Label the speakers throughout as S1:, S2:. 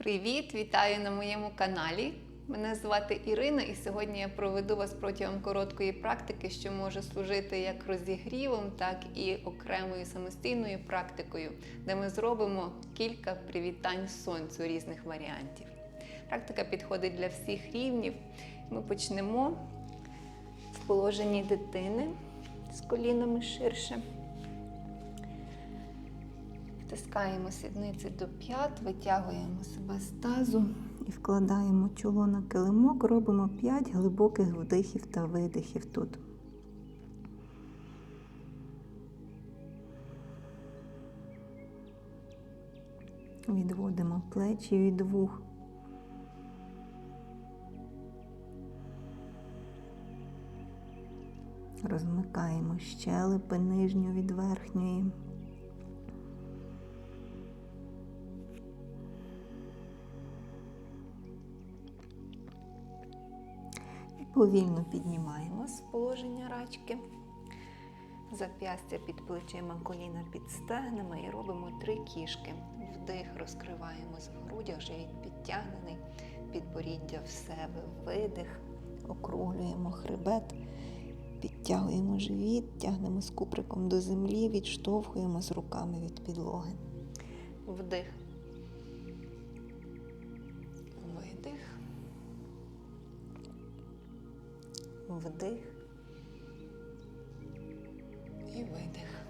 S1: Привіт! Вітаю на моєму каналі. Мене звати Ірина, і сьогодні я проведу вас протягом короткої практики, що може служити як розігрівом, так і окремою самостійною практикою, де ми зробимо кілька привітань сонцю різних варіантів. Практика підходить для всіх рівнів. Ми почнемо в положенні дитини з колінами ширше. Втискаємо сідниці до п'ят, витягуємо себе з тазу і вкладаємо чоло на килимок, робимо 5 глибоких вдихів та видихів тут. Відводимо плечі від вух. Розмикаємо щелепи нижню від верхньої. Повільно піднімаємо з положення рачки. Зап'ястя під плечима, коліна під стегнами і робимо три кішки. Вдих, розкриваємо в грудях, живіт підтягнений, підборіддя в себе, видих, округлюємо хребет, підтягуємо живіт, тягнемо з куприком до землі, відштовхуємо з руками від підлоги. Вдих. Видих. Вдих і видих.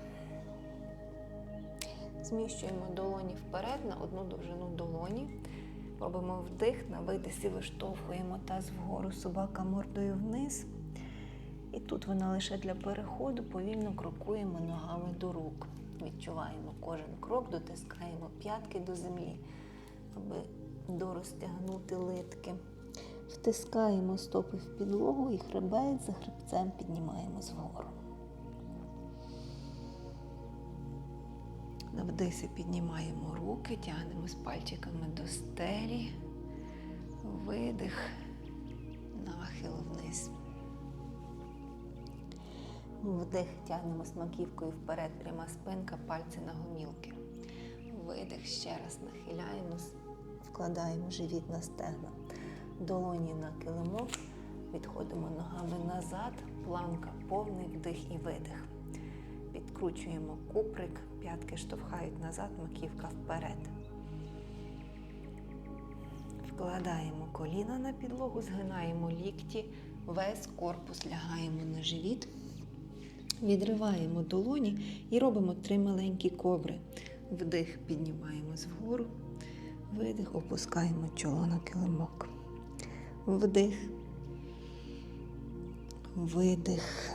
S1: Зміщуємо долоні вперед на одну довжину долоні. Робимо вдих, на видисі виштовхуємо таз вгору, собака мордою вниз. І тут вона лише для переходу повільно крокуємо ногами до рук. Відчуваємо кожен крок, дотискаємо п'ятки до землі, аби дорозтягнути литки. Втискаємо стопи в підлогу і хребет за хребцем піднімаємо згору. На вдисі піднімаємо руки, тягнемо з пальчиками до стелі, видих, нахил вниз. Вдих, тягнемо смаківкою вперед, пряма спинка, пальці на гомілки. Видих, ще раз нахиляємось, вкладаємо живіт на стегна. Долоні на килимок, відходимо ногами назад, планка, повний вдих і видих. Підкручуємо куприк, п'ятки штовхають назад, маківка вперед. Вкладаємо коліна на підлогу, згинаємо лікті, весь корпус лягаємо на живіт, відриваємо долоні і робимо три маленькі кобри. Вдих піднімаємо згору, видих, опускаємо чоло на килимок. Вдих, видих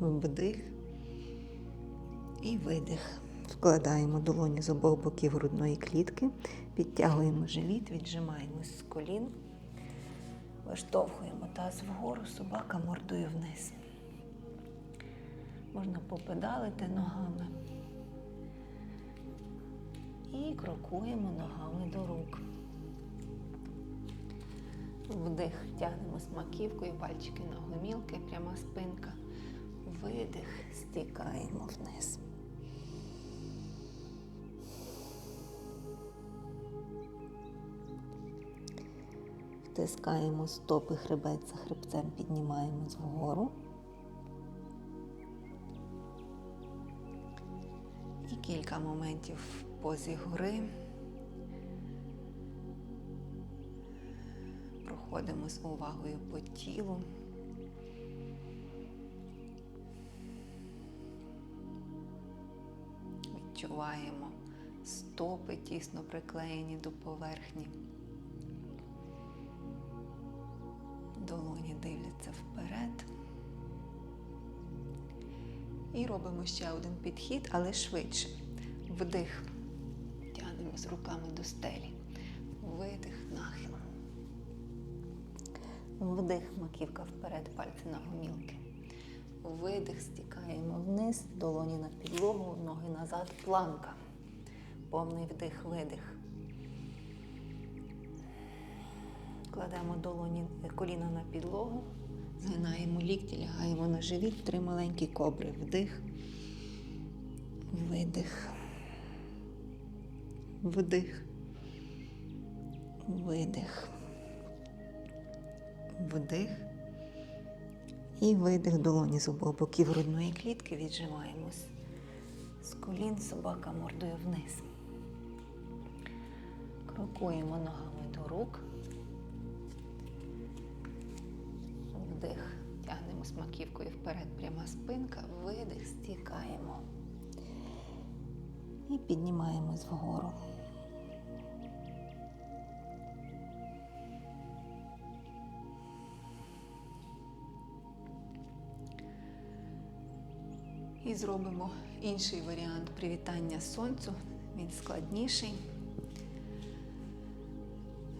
S1: вдих і видих. Вкладаємо долоні з обох боків грудної клітки, підтягуємо живіт, віджимаємось з колін, виштовхуємо таз вгору, собака мордою вниз. Можна попедалити ногами і крокуємо ногами до рук. Вдих, тягнемо смаківкою, пальчики на гомілки, пряма спинка. Видих, стікаємо вниз. Втискаємо стопи хребет за хребцем, піднімаємо вгору. І кілька моментів в позі гори. Проходимо з увагою по тілу. Відчуваємо стопи тісно приклеєні до поверхні. Долоні дивляться вперед. І робимо ще один підхід, але швидше. Вдих. Тягнемо з руками до стелі. Вдих, маківка вперед, пальці на гомілки. Видих, стікаємо вниз, долоні на підлогу, ноги назад, планка. Повний вдих, видих. Кладемо долоні коліна на підлогу, згинаємо лікті, лягаємо на живіт, три маленькі кобри. Вдих, видих, Вдих. Видих. Вдих. І видих долоні з обох боків грудної клітки. Віджимаємось. З колін собака мордою вниз. Крокуємо ногами до рук. Вдих. Тягнемо маківкою вперед, пряма спинка. Видих, стікаємо. І піднімаємось вгору. І зробимо інший варіант привітання сонцю. Він складніший.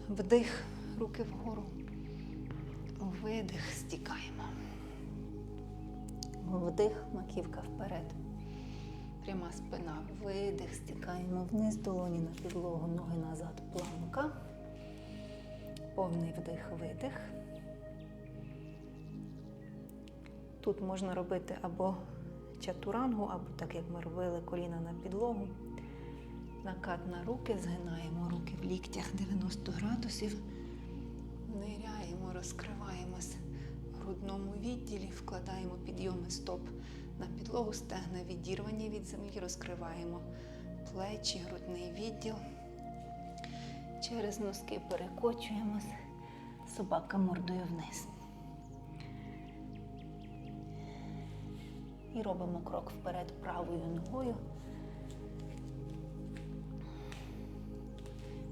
S1: Вдих, руки вгору. Видих, стікаємо. Вдих, маківка вперед. Пряма спина. Видих, стікаємо вниз, долоні на підлогу, ноги назад, планка. Повний вдих, видих. Тут можна робити або чатурангу, або так як ми робили коліна на підлогу. Накат на руки, згинаємо руки в ліктях 90 градусів. Ниряємо, розкриваємось в грудному відділі, вкладаємо підйоми стоп на підлогу, стегна відірвані від землі, розкриваємо плечі, грудний відділ. Через носки перекочуємось, собака мордою вниз. І робимо крок вперед правою ногою.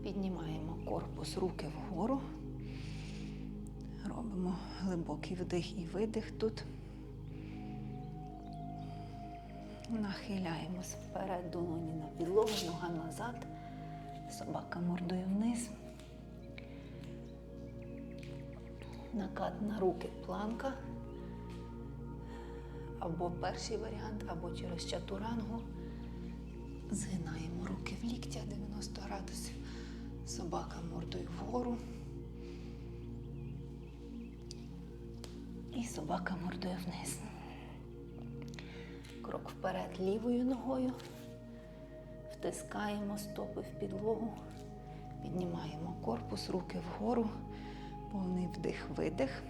S1: Піднімаємо корпус, руки вгору. Робимо глибокий вдих і видих тут. Нахиляємось вперед, долоні на підлогу, нога назад, собака мордою вниз. Накат на руки планка. Або перший варіант, або через чатурангу. Згинаємо руки в ліктях 90 градусів. Собака мордою вгору. І собака мордою вниз. Крок вперед лівою ногою. Втискаємо стопи в підлогу. Піднімаємо корпус, руки вгору. Повний вдих-видих.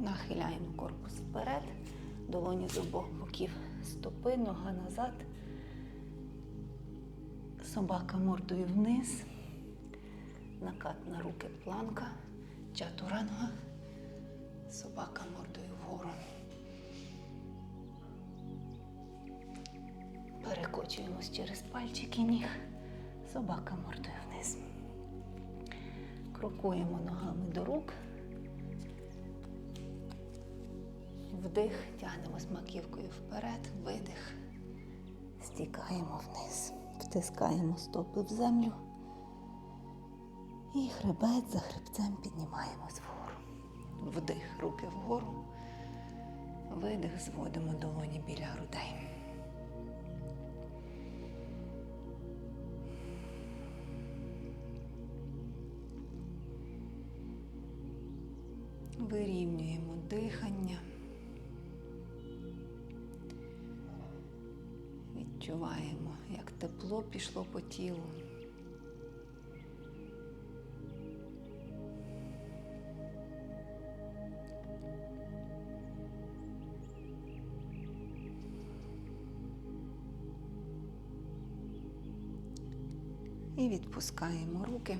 S1: Нахиляємо корпус вперед, долоні з обох боків стопи, нога назад. Собака мордою вниз. Накат на руки планка. Чатуранга. Собака мордою вгору. Перекочуємось через пальчики ніг. Собака мордою вниз. Крокуємо ногами до рук. Вдих, тягнемо з маківкою вперед, видих, стікаємо вниз, втискаємо стопи в землю і хребет за хребцем піднімаємось вгору. Вдих, руки вгору, видих, зводимо долоні біля грудей. Вирівнюємо дихання. Відчуваємо, як тепло пішло по тілу. І відпускаємо руки.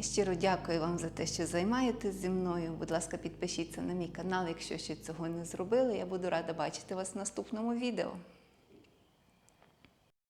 S1: Щиро дякую вам за те, що займаєтесь зі мною. Будь ласка, підпишіться на мій канал, якщо ще цього не зробили. Я буду рада бачити вас в наступному відео.